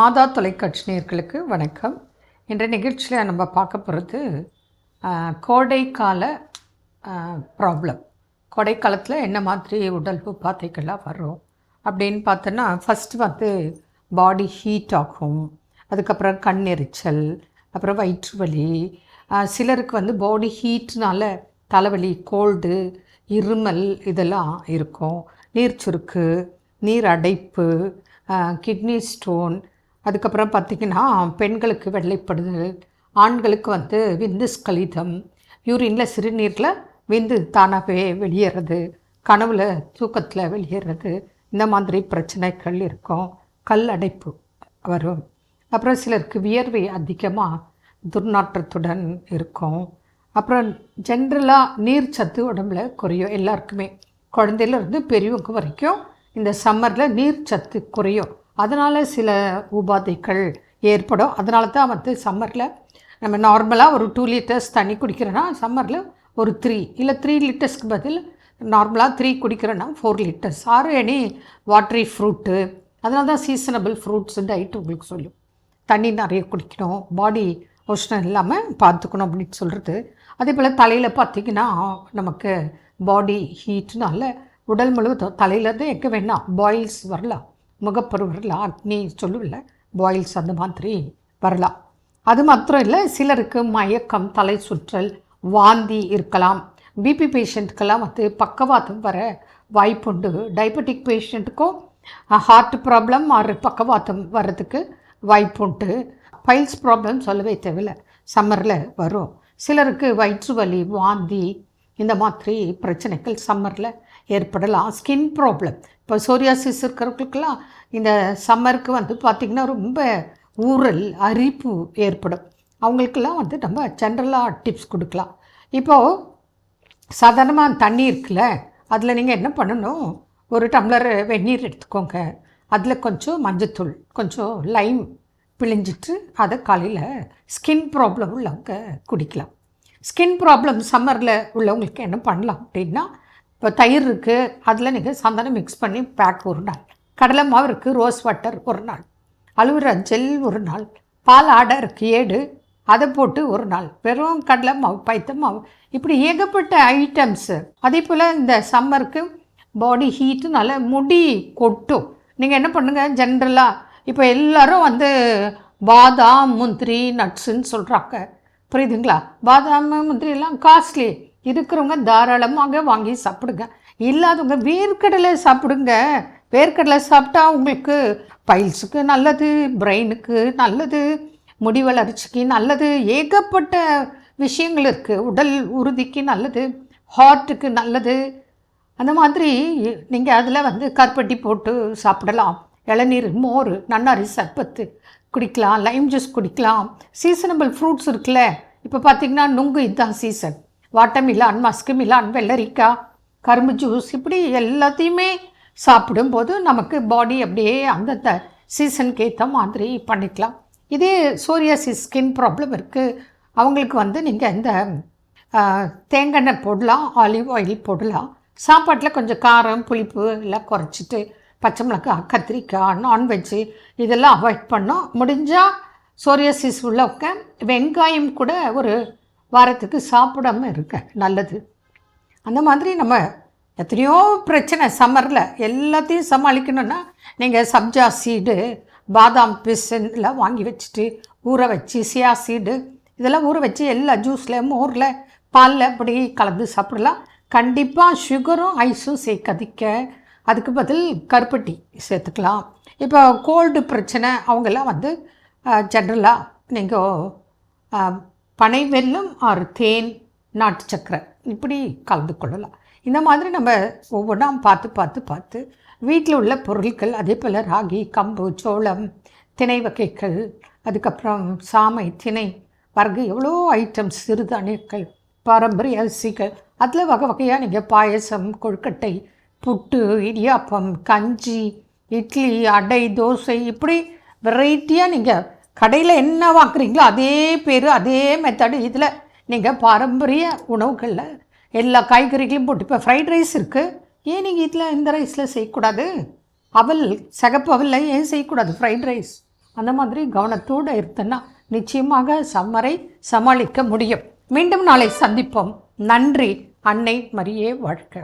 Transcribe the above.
மாதா தொலைக்காட்சி நேர்களுக்கு வணக்கம். இன்ற நிகழ்ச்சியில் நம்ம பார்க்க போகிறது கோடைக்கால ப்ராப்ளம் கோடைக்காலத்தில் என்ன மாதிரி உடல் உபாதைகள்லாம் வரும் அப்படின்னு பார்த்தோன்னா ஃபஸ்ட்டு வந்து பாடி ஹீட் ஆகும். அதுக்கப்புறம் கண் எரிச்சல் அப்புறம் வயிற்று வலி. சிலருக்கு வந்து பாடி ஹீட்னால தலைவலி கோல்டு இருமல் இதெல்லாம் இருக்கும். நீர் சுருக்கு நீர் அடைப்பு கிட்னி ஸ்டோன் அதுக்கப்புறம் பார்த்திங்கன்னா பெண்களுக்கு வெள்ளைப்படுதல் ஆண்களுக்கு வந்து விந்து ஸ்கலிதம் யூரினில் சிறுநீரில் விந்து தானாகவே வெளியேறது கனவுல தூக்கத்தில் வெளியேறது இந்த மாதிரி பிரச்சனைகள் இருக்கும். கல் அடைப்பு வரும். அப்புறம் சிலருக்கு வியர்வை அதிகமாக துர்நாற்றத்துடன் இருக்கும். அப்புறம் ஜென்ரலாக நீர் சத்து உடம்புல குறையும் எல்லாருக்குமே. குழந்தையிலேருந்து பெரியவங்க வரைக்கும் இந்த சம்மரில் நீர் சத்து குறையும். அதனால் சில உபாதைகள் ஏற்படும். அதனால தான் வந்து சம்மரில் நம்ம நார்மலாக ஒரு டூ லிட்டர்ஸ் தண்ணி குடிக்கிறோன்னா சம்மரில் ஒரு த்ரீ இல்லை த்ரீ லிட்டர்ஸ்க்கு பதில் நார்மலாக த்ரீ குடிக்கிறோன்னா ஃபோர் லிட்டர்ஸ் ஆறு எனி வாட்ரி ஃப்ரூட்டு அதனால தான் சீசனபிள் ஃப்ரூட்ஸ் டயட் உங்களுக்கு சொல்லும். தண்ணி நிறைய குடிக்கணும். பாடி உஷ்ணம் இல்லாமல் பார்த்துக்கணும் அப்படின்னு சொல்கிறது அதே போல் தலையில் பார்த்திங்கன்னா நமக்கு பாடி ஹீட்னால உடல் முழுவதும் தலையிலேருந்து எங்கே வேணால் பாயில்ஸ் வரலாம். முகப்பருவரில் அக்னி சொல்லுவில்ல பாயில்ஸ் அந்த மாதிரி வரலாம். அது மாத்திரம் இல்லை சிலருக்கு மயக்கம் தலை சுற்றல் வாந்தி இருக்கலாம். பிபி பேஷண்ட்டுக்கெல்லாம் வந்து பக்கவாதம் வர வாய்ப்புண்டு. டயபெட்டிக் பேஷண்ட்டுக்கும் ஹார்ட் ப்ராப்ளம் ஆறு பக்கவாதம் வர்றதுக்கு வாய்ப்புண்டு. பைல்ஸ் ப்ராப்ளம் சொல்லவே தேவையில்ல சம்மரில் வரும். சிலருக்கு வயிற்று வலி வாந்தி இந்த மாதிரி பிரச்சனைகள் சம்மரில் ஏற்படலாம். ஸ்கின் ப்ராப்ளம் இப்போ சோரியாசிஸ் இருக்கிறவங்களுக்கெல்லாம் இந்த சம்மருக்கு வந்து பார்த்திங்கன்னா ரொம்ப ஊறல் அரிப்பு ஏற்படும். அவங்களுக்கெல்லாம் வந்து நம்ம ஜென்ரலாக டிப்ஸ் கொடுக்கலாம். இப்போது சாதாரணமாக தண்ணி இருக்குல்ல அதில் நீங்கள் என்ன பண்ணணும்? ஒரு டம்ளர் வெந்நீர் எடுத்துக்கோங்க. அதில் கொஞ்சம் மஞ்சத்தூள் கொஞ்சம் லைம் பிழிஞ்சிட்டு அதை காலையில் ஸ்கின் ப்ராப்ளம் உள்ளவங்க குடிக்கலாம். ஸ்கின் ப்ராப்ளம் சம்மரில் உள்ளவங்களுக்கு என்ன பண்ணலாம் அப்படின்னா இப்போ தயிர் இருக்குது அதில் நீங்கள் சந்தனம் மிக்ஸ் பண்ணி பேக் ஒரு நாள். கடலை மாவு இருக்குது ரோஸ் வாட்டர் ஒரு நாள். அலுவரா ஜெல் ஒரு நாள். பால் ஆடை இருக்குது ஏடு. அதை போட்டு ஒரு நாள். வெறும் கடலை மாவு பைத்த மாவு. இப்படி ஏகப்பட்ட ஐட்டம்ஸு அதே போல் இந்த சம்மருக்கு பாடி ஹீட்டுனால முடி கொட்டும். நீங்கள் என்ன பண்ணுங்கள் ஜென்ரலாக இப்போ எல்லோரும் வந்து பாதாம் முந்திரி நட்ஸுன்னு சொல்கிறாங்க புரியுதுங்களா? பாதாம் முந்திரி எல்லாம் காஸ்ட்லி இருக்கிறவங்க தாராளமாக வாங்கி சாப்பிடுங்க. இல்லாதவங்க வேர்க்கடலை சாப்பிடுங்க. வேர்க்கடலை சாப்பிட்டா உங்களுக்கு பைல்ஸுக்கு நல்லது பிரெயினுக்கு நல்லது முடி வளர்ச்சிக்கு நல்லது ஏகப்பட்ட விஷயங்கள் இருக்குது உடல் உறுதிக்கு நல்லது ஹார்ட்டுக்கு நல்லது. அந்த மாதிரி நீங்கள் அதில் வந்து கருப்பட்டி போட்டு சாப்பிடலாம். இளநீர் மோர் நன்னாரி சர்பத்து குடிக்கலாம். லைம் ஜூஸ் குடிக்கலாம். சீசனபிள் ஃப்ரூட்ஸ் இருக்குல்ல. இப்போ பார்த்தீங்கன்னா நுங்கு இதுதான் சீசன். வாட்டமிலான் மஸ்குமிலான் வெள்ளரிக்காய் கரும்பு ஜூஸ் இப்படி எல்லாத்தையுமே சாப்பிடும்போது நமக்கு பாடி அப்படியே அந்தந்த சீசனுக்கு ஏற்ற மாதிரி பண்ணிக்கலாம். இதே சோரியாசிஸ் ஸ்கின் ப்ராப்ளம் இருக்குது அவங்களுக்கு வந்து நீங்கள் இந்த தேங்காய் போடலாம் ஆலிவ் ஆயில் போடலாம். சாப்பாட்டில் கொஞ்சம் காரம் புளிப்பு எல்லாம் குறைச்சிட்டு பச்சை மிளகாய் கத்திரிக்காய் நான்வெஜ்ஜு இதெல்லாம் அவாய்ட் பண்ணோம் முடிஞ்சால் சோரியாசிஸ் உள்ளவங்க வெங்காயம் கூட ஒரு வாரத்துக்கு சாப்பிடாம இருக்க. நல்லது. அந்த மாதிரி நம்ம எத்தனையோ பிரச்சனை சம்மரில் எல்லாத்தையும் சமாளிக்கணும்னா நீங்கள் சப்ஜா சீடு பாதாம் பிசன்லாம் வாங்கி வச்சுட்டு ஊற வச்சு சியா சீடு இதெல்லாம் ஊற வச்சு எல்லா ஜூஸில் மோரில் பாலில் அப்படி கலந்து சாப்பிடலாம். கண்டிப்பாக சுகரும் ஐஸும் சேர்க்கதிக்க அதுக்கு பதில் கருப்பட்டி சேர்த்துக்கலாம். இப்போ கோல்டு பிரச்சனை அவங்கெல்லாம் வந்து ஜென்ரலாக நீங்கள் பனை வெல்லம் ஆறு தேன் நாட்டு சக்கரை. இப்படி கலந்து கொள்ளலாம். இந்த மாதிரி நம்ம ஒவ்வொன்றா பார்த்து பார்த்து பார்த்து வீட்டில் உள்ள பொருட்கள் அதே போல் ராகி கம்பு சோளம் திணை வகைகள் அதுக்கப்புறம் சாமை திணை வரகு எவ்வளோ ஐட்டம்ஸ் சிறுதானியங்கள் பாரம்பரிய அரிசிகள் அதில் வகை வகையாக நீங்கள் பாயசம் கொழுக்கட்டை புட்டு இடியாப்பம் கஞ்சி இட்லி அடை தோசை இப்படி வெரைட்டியாக நீங்கள் கடையில் என்ன வாங்குறீங்களோ அதே பேர் அதே மெத்தடு இதில் நீங்கள் பாரம்பரிய உணவுகளில் எல்லா காய்கறிகளையும் போட்டு இப்போ ஃப்ரைட் ரைஸ் இருக்குது ஏன் நீங்கள் இதில் இந்த ரைஸில் செய்யக்கூடாது? அவல் சகப்பு அவலில் ஏன் செய்யக்கூடாது? ஃப்ரைட் ரைஸ் அந்த மாதிரி கவனத்தோடு இருந்தேன்னா நிச்சயமாக சம்மரை சமாளிக்க முடியும். மீண்டும் நாளை சந்திப்போம். நன்றி அன்னை மரியே வாழ்க்கை